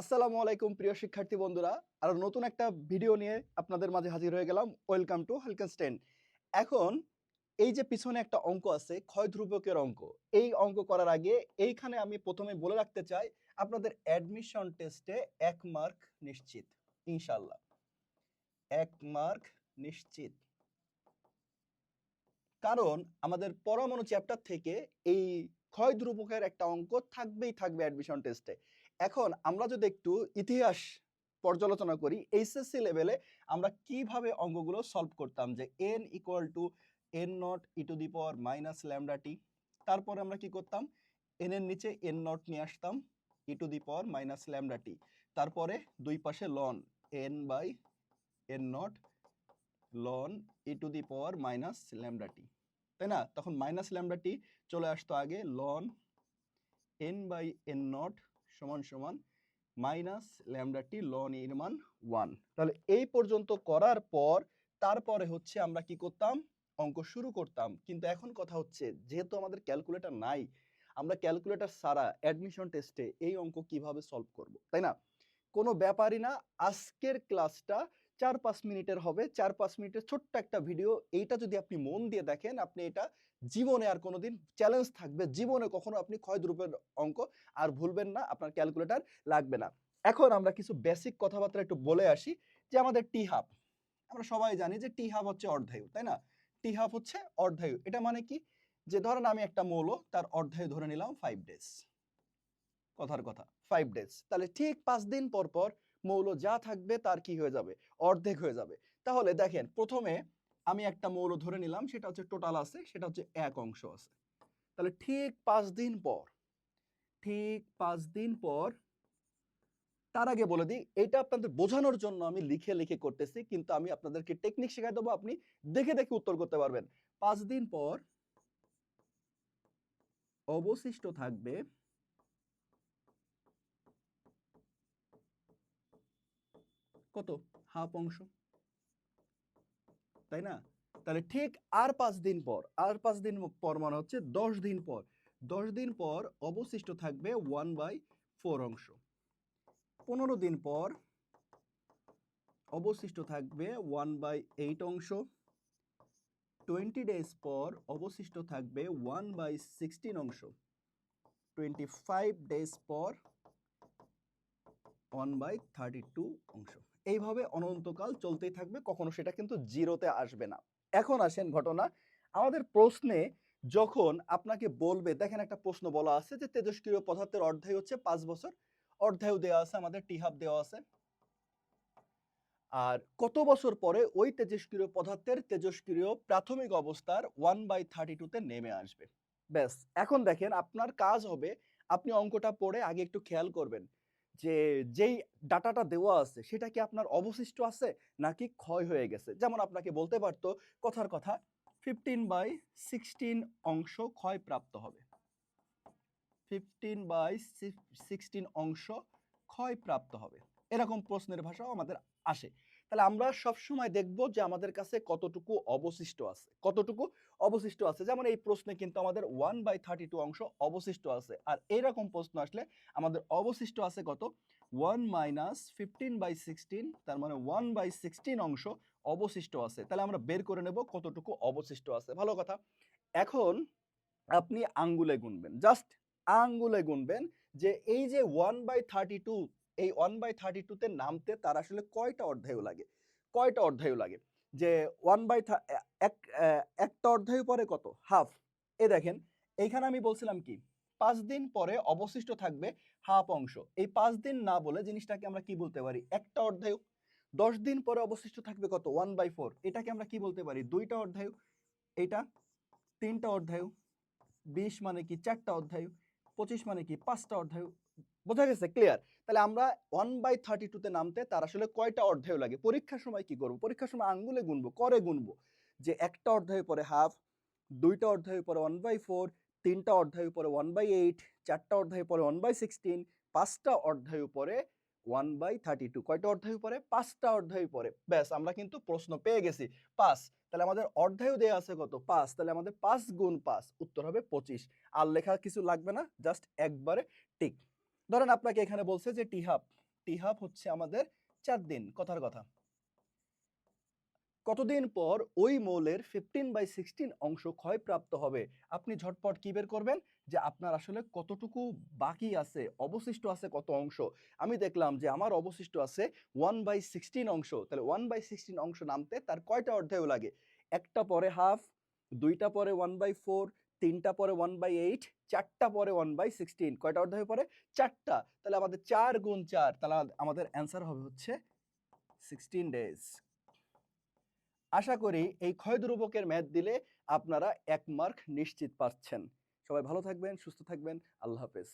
আসসালামু আলাইকুম, প্রিয় শিক্ষার্থী বন্ধুরা। আর নতুন একটা ভিডিও নিয়ে আপনাদের মাঝে হাজির হয়ে গেলাম। ওয়েলকাম টু হালকেনস্টেন এখন এই যে পিছনে একটা অঙ্ক আছে, ক্ষয় ধ্রুবকের অঙ্ক, এই অঙ্ক করার আগে এইখানে আমি প্রথমে বলে রাখতে চাই, আপনাদের অ্যাডমিশন টেস্টে এক মার্ক নিশ্চিত ইনশাল্লাহ এক মার্ক নিশ্চিত। কারণ আমাদের পরমাণু চ্যাপ্টার থেকে এই ক্ষয় ধ্রুবকের একটা অঙ্ক থাকবেই থাকবে অ্যাডমিশন টেস্টে এখন আমরা যদি একটু ইতিহাস পর্যালোচনা করি, এইচএসসি লেভেলে আমরা কীভাবে অঙ্গগুলো সলভ করতাম যে N equal to N naught E to the power minus lambda তারপরে আমরা কি করতাম? এন এর নিচে এন নট নিয়ে আসতাম E to the power minus lambda তারপরে দুই পাশে ln N by N naught ln E to the power minus lambda তাই না? তখন মাইনাস ল্যামডা চলে আসতো আগে ln N by N naught সমান সমান মাইনাস ল্যামডা টি লন এর মান ওয়ান। তাহলে এই পর্যন্ত করার পর তারপরে হচ্ছে আমরা কি করতাম? অঙ্ক শুরু করতাম। কিন্তু এখন কথা হচ্ছে, যেহেতু আমাদের ক্যালকুলেটর নাই, আমরা ক্যালকুলেটর সারা অ্যাডমিশন টেস্টে এই অঙ্ক কীভাবে সলভ করব? তাই না? কোনো ব্যাপারই না, আজকের ক্লাসটা চার পাঁচ মিনিটের হবে চার পাঁচ মিনিটের ছোট্ট একটা ভিডিও। এইটা যদি আপনি মন দিয়ে দেখেন, আপনি এটা জীবনে আর কোনোদিন চ্যালেঞ্জ থাকবে। জীবনে কখনো আপনি ক্ষয় দ্রব্যের অঙ্ক আর ভুলবেন না, আপনার ক্যালকুলেটার লাগবে না। এখন আমরা কিছু বেসিক কথাবার্তা একটু বলে আসি, যে আমাদের টি হাফ আমরা সবাই জানি যে টি হাফ হচ্ছে অর্ধায়ু, তাই না? টি হাফ হচ্ছে অর্ধায়ু। এটা মানে কি? যে ধরেন আমি একটা মৌল, তার অর্ধায়ু ধরে নিলাম ফাইভ ডেজ কথার কথা ফাইভ ডেজ তাহলে ঠিক পাঁচ দিন পর পর মৌল যা থাকবে তার কি হয়ে যাবে? অর্ধেক হয়ে যাবে। তাহলে দেখেন, প্রথমে আমি একটা মৌল ধরে নিলাম, সেটা হচ্ছে টোটাল আছে, সেটা হচ্ছে এক অংশ আছে। তাহলে ঠিক পাঁচ দিন পর, ঠিক পাঁচ দিন পর, তার আগে বলে দিই, এটা আপনাদের বোঝানোর জন্য আমি লিখে লিখে করতেছি, কিন্তু আমি আপনাদেরকে টেকনিক শেখাই দেবো, আপনি দেখে দেখে উত্তর করতে পারবেন। পাঁচ দিন পর অবশিষ্ট থাকবে কত? হাফ অংশ। তাই না? তাহলে ঠিক আর পাঁচ দিন পর, আর পাঁচ দিন পর মানে হচ্ছে দশ দিন পর, দশ দিন পর অবশিষ্ট থাকবে ওয়ান বাই ফোর অংশ। পনেরো দিন পর অবশিষ্ট থাকবে ওয়ান বাই এইট অংশ। টোয়েন্টি ডেজ পর অবশিষ্ট থাকবে ওয়ান বাই সিক্সটিন অংশ। টোয়েন্টি ফাইভ ডেজ পর ওয়ান বাই থার্টি টু অংশ। এইভাবে অনন্তকাল চলতেই থাকবে, কখনো সেটা কিন্তু জিরোতে আসবে না। এখন আসেন ঘটনা, আমাদের প্রশ্নে যখন আপনাকে বলবে, দেখেন একটা প্রশ্ন বলা আছে যে তেজস্ক্রিয় পদার্থের অর্ধায়ু হচ্ছে পাঁচ বছর, অর্ধায়ু দেওয়া আছে, আমাদের টিহাব দেওয়া আছে। আর কত বছর পরে ওই তেজস্ক্রিয় পদার্থের তেজস্ক্রিয় প্রাথমিক অবস্থার ওয়ান বাই থার্টি টুতে নেমে আসবে। ব্যাস, এখন দেখেন আপনার কাজ হবে, আপনি অঙ্কটা পড়ে আগে একটু খেয়াল করবেন। যে, যেই ডাটাটা দেওয়া আছে, সেটা কি আপনার অবশিষ্ট আছে নাকি ক্ষয় হয়ে গেছে? যেমন আপনাকে বলতে পারতো, কথার কথা ফিফটিন বাই সিক্সটিন অংশ ক্ষয় প্রাপ্ত হবে ফিফটিন বাই সিক্সটিন অংশ ক্ষয় প্রাপ্ত হবে। এরকম প্রশ্নের ভাষাও আমাদের আসে। তাহলে আমরা সবসময় দেখব যে আমাদের কাছে কতটুকু অবশিষ্ট আছে। কতটুকু অবশিষ্ট আছে? যেমন এই প্রশ্নে কিন্তু আমাদের ওয়ান বাই থার্টি টু অংশ অবশিষ্ট আছে। আর এইরকম প্রশ্ন আসলে আমাদের অবশিষ্ট আছে কত? One minus fifteen by sixteen তার মানে ওয়ান বাই সিক্সটিন অংশ অবশিষ্ট আছে। তাহলে আমরা বের করে নেব কতটুকু অবশিষ্ট আছে। ভালো কথা। এখন আপনি আঙ্গুলে গুনবেন। জাস্ট আঙ্গুলে গুনবেন যে এই যে ওয়ান বাই থার্টি টু এই ওয়ান বাই থার্টি টুতে নামতে তার আসলে কয়টা অর্ধায়ু লাগে? কয়টা অর্ধায়ু লাগে? যে ওয়ান বাই এক একটা অর্ধায়ু পরে কত? হাফ এ দেখেন, এইখানে আমি বলছিলাম কি? পাঁচ দিন পরে অবশিষ্ট থাকবে হাফ অংশ। এই পাঁচ দিন না বলে জিনিসটাকে আমরা কি বলতে পারি? একটা অর্ধায়ু দশ দিন পরে অবশিষ্ট থাকবে কত? ওয়ান বাই ফোর এটাকে আমরা কি বলতে পারি? দুইটা অর্ধায়ু এটা, তিনটা অর্ধায়ু বিশ মানে কি? চারটা অধ্যায়ু পঁচিশ মানে কি? পাঁচটা অধ্যায়ু বোঝা গেছে? ক্লিয়ার তাহলে আমরা ওয়ান বাই থার্টি টুতে নামতে তার আসলে কয়টা অধ্যায় লাগে? পরীক্ষার সময় কি করব? পরীক্ষার সময় আঙ্গুলে গুনবো, করে গুনবো। যে একটা অধ্যায় পরে হাফ দুইটা অধ্যায় পরে ওয়ান বাই ফোর তিনটা অধ্যায় পরে ওয়ান বাই এইট চারটা অধ্যায় পরে ওয়ান বাই সিক্সটিন পাঁচটা অধ্যায় পরে ওয়ান বাই থার্টি টু কয়টা অধ্যায় পরে? পাঁচটা অধ্যায় পরে। ব্যাস, আমরা কিন্তু প্রশ্ন পেয়ে গেছি। পাঁচ। তাহলে আমাদের অর্ধায়ু দেয়া আছে কত? পাঁচ। তাহলে আমাদের পাঁচ গুণ পাঁচ, উত্তর হবে পঁচিশ। আর লেখা কিছু লাগবে না? জাস্ট একবারে টিক ধরেন আপনাকে এখানে বলছে যে, টিহাব। টি হাফ হচ্ছে আমাদের চার দিন, কথার কথা। কতদিন পর ওই মৌলের ফিফটিন বাই সিক্সটিন অংশ ক্ষয়প্রাপ্ত হবে? আপনি ঝটপট কি বের করবেন? যে, আপনার আসলে কতটুকু বাকি আছে, অবশিষ্ট আছে কত অংশ? আমি দেখলাম যে, আমার অবশিষ্ট আছে ওয়ান বাই সিক্সটিন অংশ। তাহলে ওয়ান বাই সিক্সটিন অংশ নামতে তার কয়টা অধ্যায় লাগে? একটা পরে হাফ দুইটা পরে ওয়ান বাই ফোর তিনটা পরে ওয়ান বাই এইট চারটা পরে ওয়ান বাই সিক্সটিন কয়টা অধ্যায় পরে? চারটা। তাহলে আমাদের চার গুণ চার, তাহলে আমাদের অ্যান্সার হবে হচ্ছে সিক্সটিন ডেজ আশা করি এই ক্ষয় দুর্বকের ম্যাথ দিলে আপনারা এক মার্ক নিশ্চিত পাচ্ছেন। সবাই ভালো থাকবেন, সুস্থ থাকবেন। আল্লাহ হাফেজ।